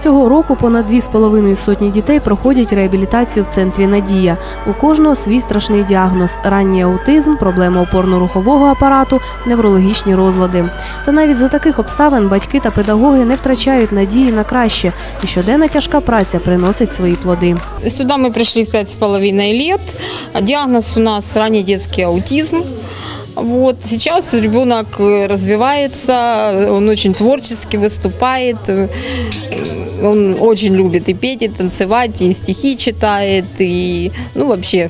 Цього року понад 2,5 сотні дітей проходять реабілітацію в центрі Надія. У кожного свій страшний діагноз: ранній аутизм, проблеми опорно-рухового апарату, неврологічні розлади. Та навіть за таких обставин батьки та педагоги не втрачають надії на краще, і щоденна тяжка праця приносить свої плоди. Сюда мы пришли в пять с половиной лет. Диагноз у нас ранний детский аутизм. Вот. Сейчас ребенок э, развивается, он очень творчески выступает, э, он очень любит и петь, и танцевать, и стихи читает, и, ну, вообще,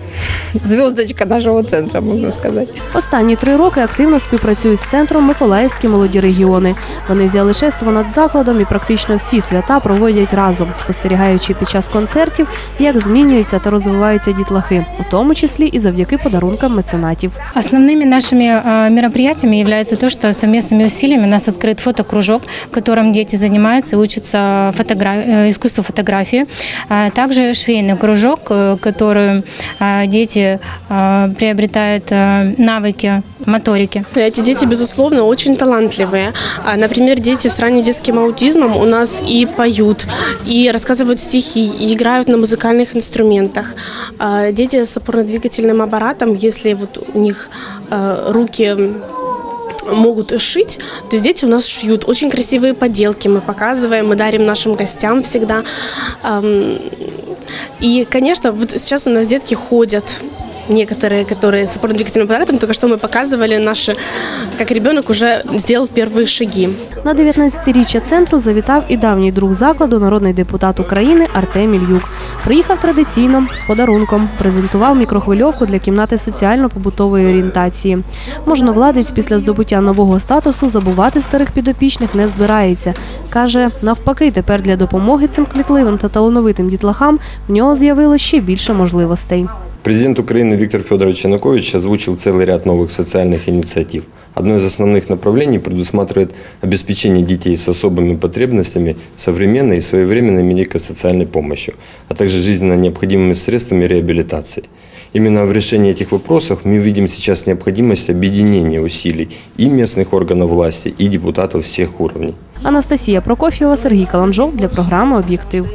звездочка нашего центра, можно сказать. Останні три роки активно співпрацюють з центром Миколаївські молоді регіони. Вони взяли шество над закладом і практично всі свята проводять разом, спостерігаючи під час концертів, як змінюються та розвиваються дітлахи, у тому числі і завдяки подарункам меценатів. Основными нашими э, мероприятиями является то, что совместными усилиями у нас открыт фотокружок, в котором дети занимаются и учатся фотогра- э, искусству фотографии. А Также швейный кружок, э, который э, дети приобретают э, навыки моторики. Эти дети, безусловно, очень талантливые. А, Например, дети с ранним детским аутизмом у нас и поют, и рассказывают стихи, и играют на музыкальных инструментах. А, Дети с опорно-двигательным аппаратом, если вот у них руки могут шить, то дети у нас шьют. Очень красивые поделки мы показываем, мы дарим нашим гостям всегда. Ам, И, конечно, вот сейчас у нас детки ходят, некоторые, которые с опорно-двигательным аппаратом, только что мы показывали наши, как ребенок уже сделал первые шаги. На 19-річчя центру завітав і давній друг закладу, народний депутат України Артем Ільюк. Приїхав традиційно з подарунком, презентував мікрохвильовку для кімнати соціально-побутової орієнтації. Можновладець після здобуття нового статусу забувати старих підопічних не збирається. Каже, навпаки, тепер для допомоги цим кмітливим та талановитим дітлахам в нього з'явилося ще більше можливостей. Президент Украины Виктор Федорович Янукович озвучил целый ряд новых социальных инициатив. Одно из основных направлений предусматривает обеспечение детей с особыми потребностями современной и своевременной медико-социальной помощью, а также жизненно необходимыми средствами реабилитации. Именно в решении этих вопросов мы видим сейчас необходимость объединения усилий и местных органов власти, и депутатов всех уровней. Анастасія Прокоф'єва, Сергій Каланжов для програми Об'єктив.